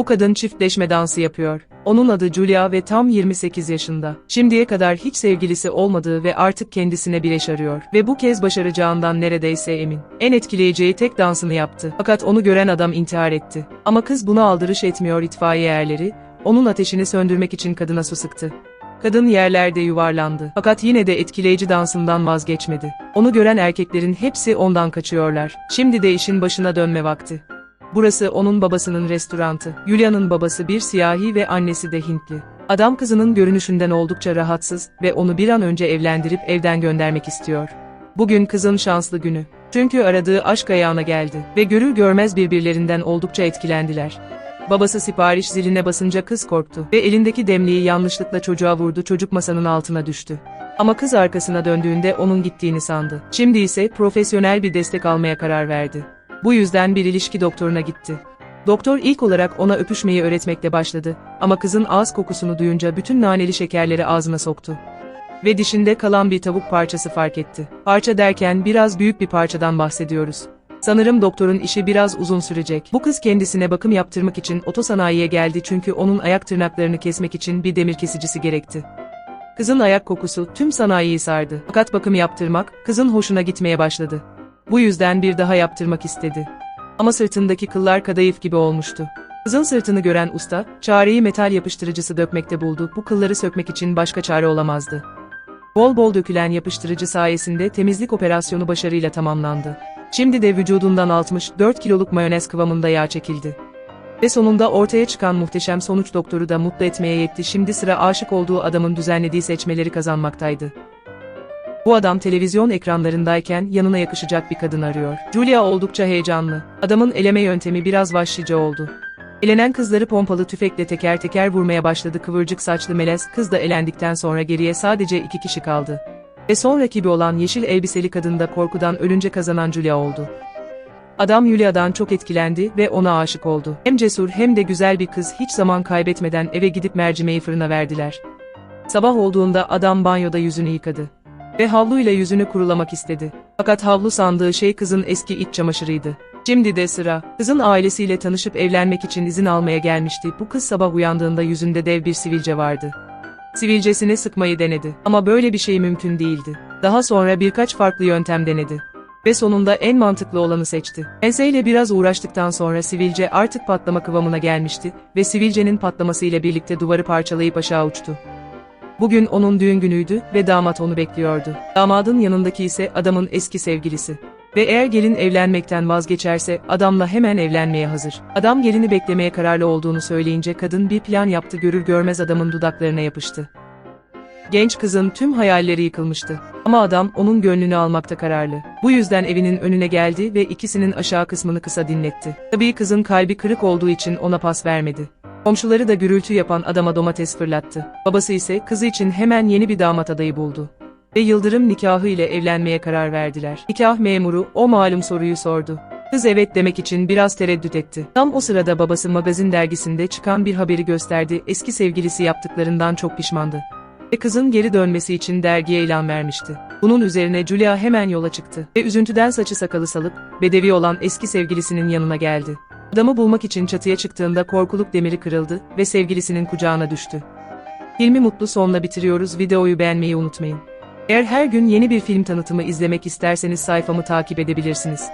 Bu kadın çiftleşme dansı yapıyor. Onun adı Julia ve tam 28 yaşında. Şimdiye kadar hiç sevgilisi olmadığı ve artık kendisine bir eş arıyor. Ve bu kez başaracağından neredeyse emin. En etkileyeceği tek dansını yaptı. Fakat onu gören adam intihar etti. Ama kız buna aldırış etmiyor itfaiye erleri, onun ateşini söndürmek için kadına su sıktı. Kadın yerlerde yuvarlandı. Fakat yine de etkileyici dansından vazgeçmedi. Onu gören erkeklerin hepsi ondan kaçıyorlar. Şimdi de işin başına dönme vakti. Burası onun babasının restorantı. Julia'nın babası bir siyahi ve annesi de Hintli. Adam kızının görünüşünden oldukça rahatsız ve onu bir an önce evlendirip evden göndermek istiyor. Bugün kızın şanslı günü. Çünkü aradığı aşk ayağına geldi ve görür görmez birbirlerinden oldukça etkilendiler. Babası sipariş ziline basınca kız korktu ve elindeki demliği yanlışlıkla çocuğa vurdu çocuk masanın altına düştü. Ama kız arkasına döndüğünde onun gittiğini sandı. Şimdi ise profesyonel bir destek almaya karar verdi. Bu yüzden bir ilişki doktoruna gitti. Doktor ilk olarak ona öpüşmeyi öğretmekle başladı ama kızın ağız kokusunu duyunca bütün naneli şekerleri ağzına soktu. Ve dişinde kalan bir tavuk parçası fark etti. Parça derken biraz büyük bir parçadan bahsediyoruz. Sanırım doktorun işi biraz uzun sürecek. Bu kız kendisine bakım yaptırmak için otosanayiye geldi çünkü onun ayak tırnaklarını kesmek için bir demir kesicisi gerekti. Kızın ayak kokusu tüm sanayiyi sardı. Fakat bakım yaptırmak kızın hoşuna gitmeye başladı. Bu yüzden bir daha yaptırmak istedi. Ama sırtındaki kıllar kadayıf gibi olmuştu. Kızın sırtını gören usta, çareyi metal yapıştırıcısı dökmekte buldu. Bu kılları sökmek için başka çare olamazdı. Bol bol dökülen yapıştırıcı sayesinde temizlik operasyonu başarıyla tamamlandı. Şimdi de vücudundan 64 kiloluk mayonez kıvamında yağ çekildi. Ve sonunda ortaya çıkan muhteşem sonuç doktoru da mutlu etmeye yetti. Şimdi sıra aşık olduğu adamın düzenlediği seçmeleri kazanmaktaydı. Bu adam televizyon ekranlarındayken yanına yakışacak bir kadın arıyor. Julia oldukça heyecanlı. Adamın eleme yöntemi biraz vahşice oldu. Elenen kızları pompalı tüfekle teker teker vurmaya başladı kıvırcık saçlı melez kız da elendikten sonra geriye sadece iki kişi kaldı. Ve son rakibi olan yeşil elbiseli kadın da korkudan ölünce kazanan Julia oldu. Adam Julia'dan çok etkilendi ve ona aşık oldu. Hem cesur hem de güzel bir kız hiç zaman kaybetmeden eve gidip mercimeği fırına verdiler. Sabah olduğunda adam banyoda yüzünü yıkadı. Ve havluyla yüzünü kurulamak istedi. Fakat havlu sandığı şey kızın eski iç çamaşırıydı. Şimdi de sıra, kızın ailesiyle tanışıp evlenmek için izin almaya gelmişti. Bu kız sabah uyandığında yüzünde dev bir sivilce vardı. Sivilcesini sıkmayı denedi. Ama böyle bir şey mümkün değildi. Daha sonra birkaç farklı yöntem denedi. Ve sonunda en mantıklı olanı seçti. Enseyle biraz uğraştıktan sonra sivilce artık patlama kıvamına gelmişti ve sivilcenin patlamasıyla birlikte duvarı parçalayıp aşağı uçtu. Bugün onun düğün günüydü ve damat onu bekliyordu. Damadın yanındaki ise adamın eski sevgilisi. Ve eğer gelin evlenmekten vazgeçerse adamla hemen evlenmeye hazır. Adam gelini beklemeye kararlı olduğunu söyleyince kadın bir plan yaptı görür görmez adamın dudaklarına yapıştı. Genç kızın tüm hayalleri yıkılmıştı. Ama adam onun gönlünü almakta kararlı. Bu yüzden evinin önüne geldi ve ikisinin aşağı kısmını kısa dinletti. Tabii kızın kalbi kırık olduğu için ona pas vermedi. Komşuları da gürültü yapan adama domates fırlattı. Babası ise kızı için hemen yeni bir damat adayı buldu. Ve Yıldırım nikahı ile evlenmeye karar verdiler. Nikah memuru o malum soruyu sordu. Kız evet demek için biraz tereddüt etti. Tam o sırada babası magazin dergisinde çıkan bir haberi gösterdi. Eski sevgilisi yaptıklarından çok pişmandı. Ve kızın geri dönmesi için dergiye ilan vermişti. Bunun üzerine Julia hemen yola çıktı. Ve üzüntüden saçı sakalı salıp, bedevi olan eski sevgilisinin yanına geldi. Adamı bulmak için çatıya çıktığında korkuluk demiri kırıldı ve sevgilisinin kucağına düştü. Filmi mutlu sonla bitiriyoruz. Videoyu beğenmeyi unutmayın. Eğer her gün yeni bir film tanıtımı izlemek isterseniz sayfamı takip edebilirsiniz.